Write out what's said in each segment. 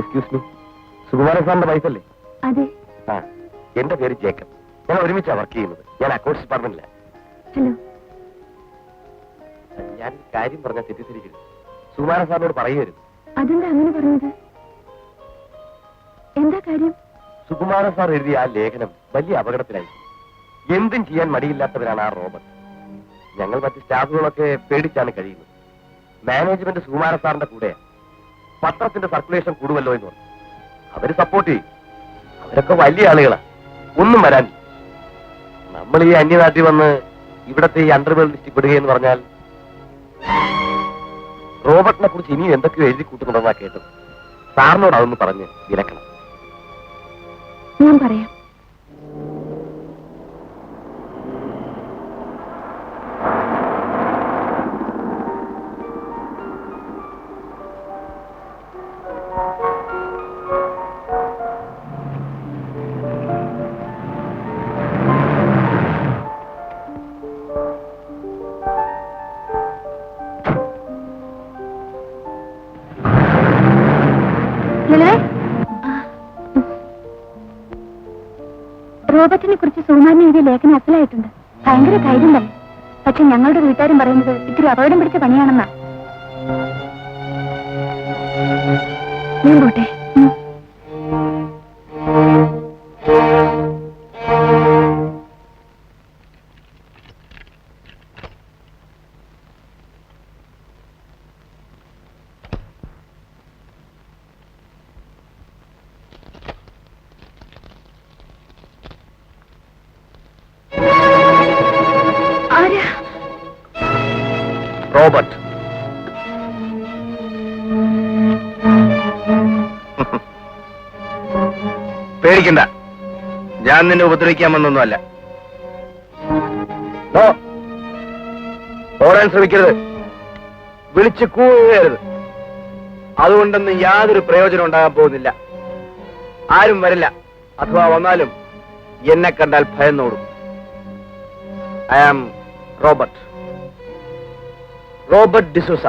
Excuse me Sukumaran സാറിന്റെ വൈഫല്ലേ അതെ. ആ എന്റെ പേര് ജേക്കബ്. ഞാൻ ഒരുമിച്ചാണ് വർക്ക് ചെയ്യുന്നത്. ഞാൻ അക്കൗണ്ട്സ് ഡിപ്പാർട്ട്മെന്റിലാണ് ഹലോ ഞാൻ കാര്യം പറഞ്ഞാൽ തെറ്റിദ്ധരിക്കരുത്. സുകുമാരൻ സാറിനോട് പറയുമായിരുന്നു അതെന്താ അങ്ങനെ പറഞ്ഞത്? എന്താ കാര്യം? സുകുമാരൻ സാർ എഴുതിയ ആ ലേഖനം വലിയ അപകടത്തിലായി. എന്തും ചെയ്യാൻ മടിയില്ലാത്തവരാണ് ആ റോബർട്ട്. ഞങ്ങൾ മറ്റ് സ്റ്റാഫുകളൊക്കെ പേടിച്ചാണ് കഴിയുന്നത്. മാനേജ്മെന്റ് സുകുമാരൻ സാറിന്റെ കൂടെ പത്രത്തിന്റെ സർക്കുലേഷൻ കൂടുമല്ലോ എന്ന് പറഞ്ഞു. അവർ സപ്പോർട്ട് ചെയ്യും. അവരൊക്കെ വലിയ ആളുകളാ. ഒന്നും വരാൻ നമ്മൾ ഈ അന്യനാട്ടിൽ വന്ന് ഇവിടത്തെ ഈ അണ്ടർവേൾഡ് ലിസ്റ്റിൽ പെടുകയെന്ന് പറഞ്ഞാൽ റോബർട്ടിനെ കുറിച്ച് ഇനിയും എന്തൊക്കെയോ എഴുതി കൂട്ടുന്നുണ്ടെന്നാ കേട്ടത്. സാറിനോട് അതൊന്ന് പറഞ്ഞ് വിലക്കണം. ഞാൻ പറയാം. റോബർട്ടിനെ കുറിച്ച് സുകുമാരൻ എഴുതിയ ലേഖനം അസലായിട്ടുണ്ട്. ഭയങ്കര കാര്യം തന്നെ പക്ഷെ ഞങ്ങളുടെ വീട്ടുകാരും പറയുന്നത് ഇത്തിരി അപകടം പിടിച്ച പണിയാണെന്നാ. ഞാൻ പോട്ടെ. റോബർട്ട്. പേടിക്കണ്ട. ഞാൻ നിന്നെ ഉപദ്രവിക്കാൻ വന്നൊന്നുമല്ല. ഓടാൻ ശ്രമിക്കരുത്. വിളിച്ച് കൂവരുത് അതുകൊണ്ടൊന്നും യാതൊരു പ്രയോജനം ഉണ്ടാകാൻ പോകുന്നില്ല. ആരും വരില്ല. അഥവാ വന്നാലും എന്നെ കണ്ടാൽ ഭയന്നോടും I am Robert. Robert D'Souza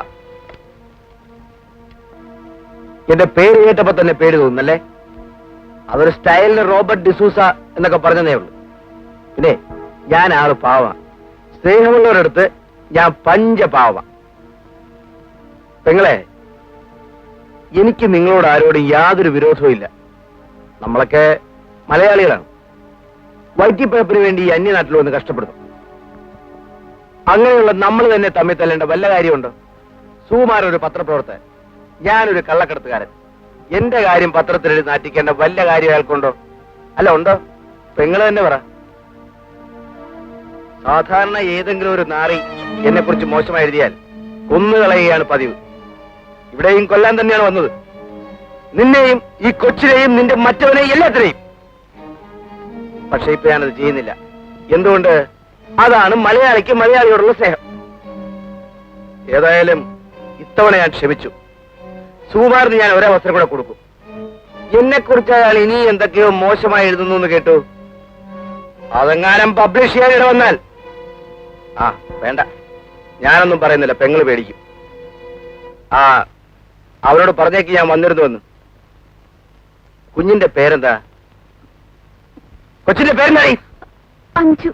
എന്റെ പേര് കേട്ടപ്പോ തന്നെ പേര് തോന്നുന്നല്ലേ? അതൊരു സ്റ്റൈലിന് റോബർട്ട് ഡിസൂസ എന്നൊക്കെ പറഞ്ഞതേ ഉള്ളൂ. പിന്നെ ഞാൻ ആൾ പാവ. സ്നേഹമുള്ളവരടുത്ത് ഞാൻ പഞ്ചപാവ പെങ്ങളെ എനിക്ക് നിങ്ങളോട് ആരോടും യാതൊരു വിരോധവും ഇല്ല. നമ്മളൊക്കെ മലയാളികളാണ്. വൈറ്റിപ്പഴപ്പിന് വേണ്ടി അന്യനാട്ടിൽ വന്ന് കഷ്ടപ്പെടുന്നു. അങ്ങനെയുള്ള നമ്മൾ തന്നെ തമ്മിൽ തല്ലേണ്ട വല്ല കാര്യമുണ്ടോ? സുകുമാരൻ ഒരു പത്രപ്രവർത്തകൻ. ഞാനൊരു കള്ളക്കടത്തുകാരൻ. എന്റെ കാര്യം പത്രത്തിൽ നാറ്റിക്കേണ്ട വല്ല കാര്യം അയാൾക്കുണ്ടോ? അല്ല ഉണ്ടോ? പെങ്ങൾ തന്നെ പറ. സാധാരണ ഏതെങ്കിലും ഒരു നാറി എന്നെ കുറിച്ച് മോശമായി എഴുതിയാൽ കൊന്നുകളയുകയാണ് പതിവ്. ഇവിടെയും കൊല്ലാൻ തന്നെയാണ് വന്നത്. നിന്നെയും ഈ കൊച്ചിനെയും നിന്റെ മറ്റവനെയും എല്ലാത്തിനെയും. പക്ഷെ ഇപ്പൊ ഞാനത് ചെയ്യുന്നില്ല. എന്തുകൊണ്ട്? അതാണ് മലയാളിക്ക് മലയാളിയോടുള്ള സ്നേഹം. ഏതായാലും ഇത്തവണ ഞാൻ ക്ഷമിച്ചു. സുകുമാറിന് ഞാൻ ഒരവസരം കൂടെ കൊടുക്കും. എന്നെ കുറിച്ച് അയാൾ ഇനി എന്തൊക്കെയോ മോശമായി എഴുതുന്നു എന്ന് കേട്ടു. അതെങ്ങാനും പബ്ലിഷ് ചെയ്യാൻ ഇട വന്നാൽ. ആ വേണ്ട. ഞാനൊന്നും പറയുന്നില്ല. പെങ്ങൾ പേടിക്കും. ആ അവരോട് പറഞ്ഞേക്ക് ഞാൻ വന്നിരുന്നുവെന്ന്. കുഞ്ഞിന്റെ പേരെന്താ? കൊച്ചിന്റെ പേരെന്താ അഞ്ചു